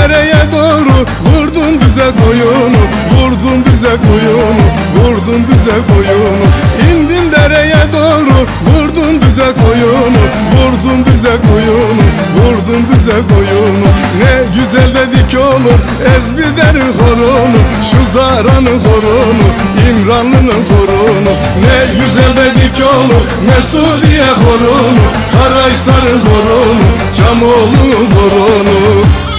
Nereye doğru? Vurdun bize koyunu Vurdun bize koyunu Vurdun bize koyunu. İndin dereye doğru Vurdun bize koyunu Vurdun bize koyunu Vurdun bize koyunu. Ne güzel de dedik olur Ezbiderin horonu Şu zaranın horonu İmranlı'nın horonu. Ne güzel de dedik olur Mesudiye horonu Karahisar'ın horonu Çamoğlu'nun horonu.